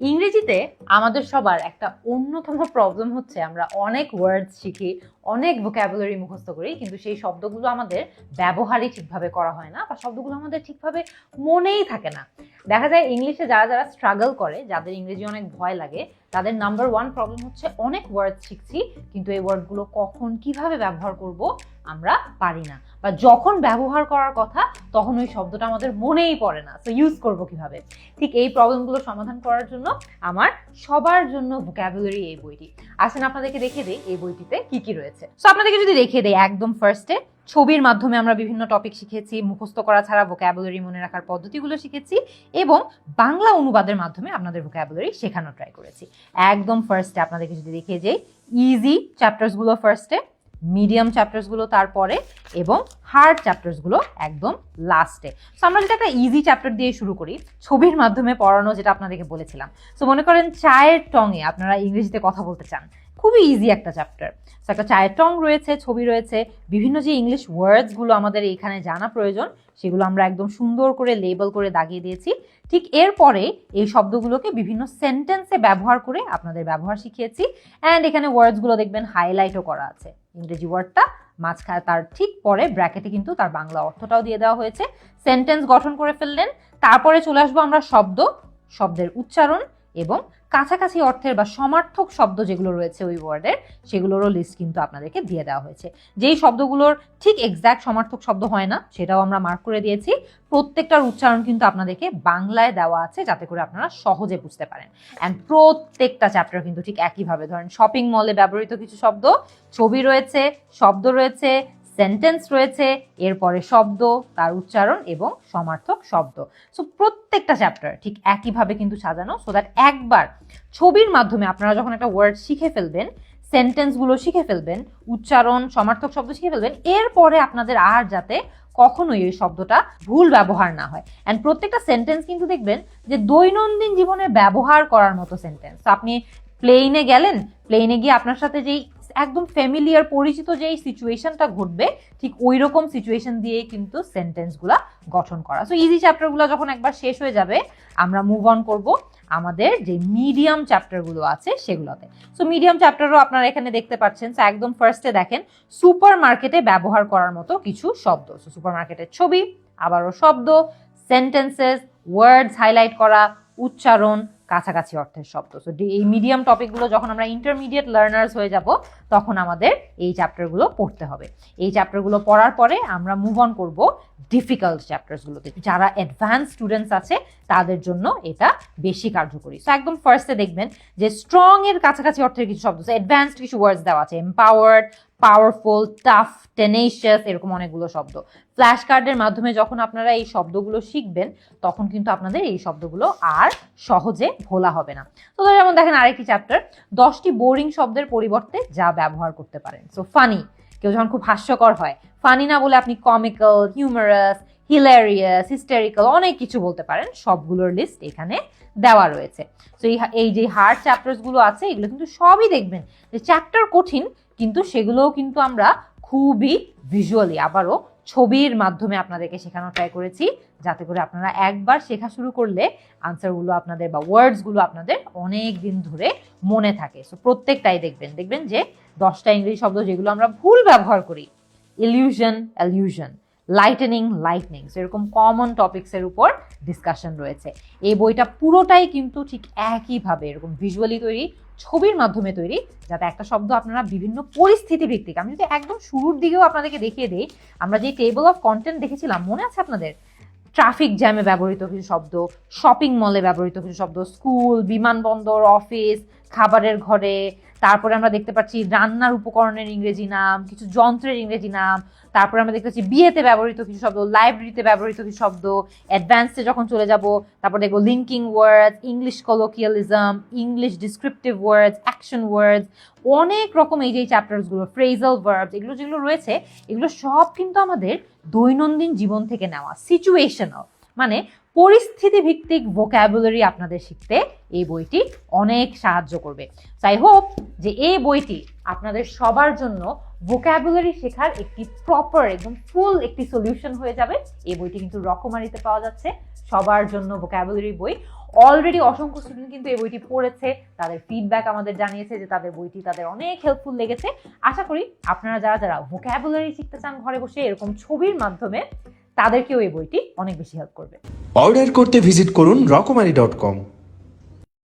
ইংরেজিতে আমাদের সবার একটা অন্যতম প্রবলেম হচ্ছে আমরা অনেক ওয়ার্ডস শিখি, অনেক ভোক্যাবুলারি মুখস্থ করি, কিন্তু সেই শব্দগুলো আমাদের ব্যবহারই ঠিকভাবে করা হয় না বা শব্দগুলো আমাদের ঠিকভাবে মনেই থাকে না। দেখা যায় ইংলিশে যারা যারা স্ট্রাগল করে, যাদের ইংরেজি অনেক ভয় লাগে, তাদের নাম্বার ওয়ান প্রবলেম হচ্ছে অনেক ওয়ার্ড শিখছি, কিন্তু এই ওয়ার্ডগুলো কখন কীভাবে ব্যবহার করব আমরা পারি না। বা যখন ব্যবহার করার কথা, তখন ওই শব্দটা আমাদের মনেই পড়ে না। তো ইউজ করব কীভাবে? ঠিক এই প্রবলেমগুলো সমাধান করার জন্য আমার সবার জন্য ভোক্যাবুলারি এই বইটি। আসেন আপনাদেরকে দেখে দিই এই বইটিতে কি কি রয়েছে। তো আপনাদেরকে যদি দেখিয়ে দিই একদম ফার্স্টে ছবির মাধ্যমে আমরা বিভিন্ন টপিক শিখেছি, মুখস্থ করা ছাড়া ভোক্যাবুলারি মনে রাখার পদ্ধতিগুলো শিখেছি এবং বাংলা অনুবাদের মাধ্যমে আপনাদের ভোক্যাবুলারি শেখানো ট্রাই করেছি। একদম ফার্স্টে আপনাদেরকে যদি দেখিয়ে যাই ইজি চ্যাপ্টার্সগুলো ফার্স্টে মিডিয়াম চ্যাপ্টার্সগুলো তারপরে এবং হার্ড চ্যাপ্টার্সগুলো একদম লাস্টে। সো আমরা যেটা একটা ইজি চ্যাপ্টার দিয়ে শুরু করি, ছবির মাধ্যমে পড়ানো যেটা আপনাদেরকে বলেছিলাম। সো মনে করেন চায়ের টঙে আপনারা ইংরেজিতে কথা বলতে চান। খুবই ইজি একটা চ্যাপ্টার সো একটা চায়ের টং রয়েছে, ছবি রয়েছে, বিভিন্ন যে ইংলিশ ওয়ার্ডসগুলো আমাদের এখানে জানা প্রয়োজন, সেগুলো আমরা একদম সুন্দর করে লেবেল করে দাগিয়ে দিয়েছি। ঠিক এরপরে এই শব্দগুলোকে বিভিন্ন সেন্টেন্সে ব্যবহার করে আপনাদের ব্যবহার শিখিয়েছি। অ্যান্ড এখানে ওয়ার্ডসগুলো দেখবেন হাইলাইটও করা আছে। ইংরেজি ওয়ার্ডটা মাঝখানে, তার ঠিক পরে ব্র্যাকেটে কিন্তু তার বাংলা অর্থটাও দিয়ে দেওয়া হয়েছে। সেন্টেন্স গঠন করে ফেললেন। তারপরে চলে আসব আমরা শব্দ, শব্দের উচ্চারণ এবং কাছাকাছি অর্থের বা সমার্থক শব্দ যেগুলো রয়েছে ওই ওয়ার্ডের, সেগুলোরও লিস্ট কিন্তু আপনাদেরকে দিয়ে দেওয়া হয়েছে। যেই শব্দগুলোর ঠিক এক্স্যাক্ট সমার্থক শব্দ হয় না, সেটাও আমরা মার্ক করে দিয়েছি। প্রত্যেকটার উচ্চারণ কিন্তু আপনাদেরকে বাংলায় দেওয়া আছে, যাতে করে আপনারা সহজে বুঝতে পারেন। অ্যান্ড প্রত্যেকটা চ্যাপ্টার কিন্তু ঠিক একইভাবে ধরেন শপিং মলে ব্যবহৃত কিছু শব্দ, ছবি রয়েছে, শব্দ রয়েছে সেন্টেন্স রয়েছে, এরপরে শব্দ, তার উচ্চারণ এবং সমার্থক শব্দ। সো প্রত্যেকটা চ্যাপ্টার ঠিক একইভাবে কিন্তু সাজানো সো দ্যাট একবার ছবির মাধ্যমে আপনারা যখন একটা ওয়ার্ড শিখে ফেলবেন সেন্টেন্সগুলো শিখে ফেলবেন, উচ্চারণ, সমার্থক শব্দ শিখে ফেলবেন, এরপরে আপনাদের আর যাতে কখনোই ওই শব্দটা ভুল ব্যবহার না হয়। অ্যান্ড প্রত্যেকটা সেন্টেন্স কিন্তু দেখবেন যে দৈনন্দিন জীবনে ব্যবহার করার মতো সেন্টেন্স আপনি প্লেনে গেলেন প্লেনে গিয়ে আপনার সাথে যেই একদম ফ্যামিলিয়ার পরিচিত যেই সিচুয়েশনটা ঘটবে, ঠিক ওই রকম সিচুয়েশন দিয়েই কিন্তু সেন্টেন্সগুলা গঠন করা। সো ইজি চ্যাপ্টারগুলো যখন একবার শেষ হয়ে যাবে, আমরা মুভ অন করব আমাদের যে মিডিয়াম চ্যাপ্টারগুলো আছে সেগুলোতে। সো মিডিয়াম চ্যাপ্টারও আপনারা এখানে দেখতে পাচ্ছেন সো একদম ফার্স্টে দেখেন সুপার মার্কেটে ব্যবহার করার মতো কিছু শব্দ। সো সুপার মার্কেটের ছবি, আবারও শব্দ সেন্টেন্সেস ওয়ার্ডস হাইলাইট করা, উচ্চারণ কাছাকাছি অর্থের শব্দ। সো এই মিডিয়াম টপিকগুলো যখন আমরা ইন্টারমিডিয়েট লার্নার্স হয়ে যাব, তখন আমাদের এই চ্যাপ্টারগুলো পড়তে হবে। এই চ্যাপ্টারগুলো পড়ার পরে আমরা মুভ অন করব ডিফিকাল্ট চ্যাপ্টারসগুলোতে যারা অ্যাডভান্স স্টুডেন্টস আছে, তাদের জন্য এটা বেশি কার্যকরী। সো একদম ফার্স্টে দেখবেন যে স্ট্রং এর কাছাকাছি অর্থের কিছু শব্দ। অ্যাডভান্সড কিছু ওয়ার্ডস দেওয়া আছে। এম্পাওয়ার্ড পাওয়ারফুল টাফ টেনেশিয়াস এরকম অনেকগুলো শব্দ। ফ্ল্যাশ কার্ডের মাধ্যমে যখন আপনারা এই শব্দগুলো শিখবেন, তখন কিন্তু আপনাদের এই শব্দগুলো আর সহজে ভোলা হবে না। তো যেমন দেখেন আরেকটি চ্যাপ্টার দশটি বোরিং শব্দের পরিবর্তে যা ব্যবহার করতে পারেন। সো ফানি কেউ যখন খুব হাস্যকর হয় ফানি না বলে আপনি কমিক্যাল হিউমারাস হিলারিয়াস হিস্টেরিক্যাল অনেক কিছু বলতে পারেন, সবগুলোর লিস্ট এখানে দেওয়া রয়েছে। তো এই যে হার্ড চ্যাপ্টার্সগুলো আছে, এগুলো কিন্তু সবই দেখবেন যে চ্যাপ্টার কঠিন কিন্তু সেগুলোও কিন্তু আমরা খুবই ভিজুয়ালি আবারও ছবির মাধ্যমে আপনাদেরকে শেখানো ট্রাই করেছি। যাতে করে আপনারা একবার শেখা শুরু করলে আনসারগুলো আপনাদের বা ওয়ার্ডসগুলো আপনাদের অনেক দিন ধরে মনে থাকে। সো প্রত্যেকটাই দেখবেন। দেখবেন যে দশটা ইংরেজি শব্দ যেগুলো আমরা ভুল ব্যবহার করি। ইলিউশন অ্যালিউশন লাইটেনিং লাইটনিং এরকম কমন টপিক্সের উপর ডিসকাশন রয়েছে। এই বইটা পুরোটাই কিন্তু ঠিক একইভাবে এরকম ভিজুয়ালি তৈরি ছবির মাধ্যমে তৈরি, যাতে একটা শব্দ আপনারা বিভিন্ন পরিস্থিতি ভিত্তিক, আমি যদি একদম শুরুর দিকেও আপনাদেরকে দেখিয়ে দিই, আমরা যে টেবল অফ কন্টেন্ট দেখেছিলাম, মনে আছে আপনাদের? ট্রাফিক জ্যামে ব্যবহৃত কিছু শব্দ শপিং মলে ব্যবহৃত কিছু শব্দ স্কুল বিমানবন্দর অফিস খাবারের ঘরে তারপরে আমরা দেখতে পাচ্ছি রান্নার উপকরণের ইংরেজি নাম, কিছু যন্ত্রের ইংরেজি নাম, তারপরে আমরা দেখতে পাচ্ছি বিয়েতে ব্যবহৃত কিছু শব্দ, লাইব্রেরিতে ব্যবহৃত কিছু শব্দ, অ্যাডভান্সে যখন চলে যাব, তারপর দেখব linking word English colloquialism, English descriptive words, action words, অনেক রকম এই যে চ্যাপ্টারসগুলো, ফ্রেজাল ভার্বস, এগুলো যেগুলো রয়েছে, এগুলো সব কিন্তু আমাদের দৈনন্দিন জীবন থেকে নেওয়া সিচুয়েশনাল মানে পরিস্থিতি ভিত্তিক ভোক্যাবুলারি আপনাদের শিখতে এই বইটি অনেক সাহায্য করবে। তাই হোপ যে এই বইটি আপনাদের সবার জন্য ভোক্যাবুলারি শেখার একটি প্রপার একদম ফুল একটি সলিউশন হয়ে যাবে। এই বইটি কিন্তু রকমারিতে পাওয়া যাচ্ছে। সবার জন্য ভোক্যাবুলারি বই। অলরেডি অসংখ্য স্টুডেন্ট কিন্তু এই বইটি পড়েছে। তাদের ফিডব্যাক আমাদের জানিয়েছে যে তাদের বইটি তাদের অনেক হেল্পফুল লেগেছে। আশা করি আপনারা যারা যারা ভোক্যাবুলারি শিখতে চান ঘরে বসে এরকম ছবির মাধ্যমে তাদেরকেও এই বইটি অনেক বেশি হেল্প করবে। অর্ডার করতে ভিজিট করুন রকমারি ডট কম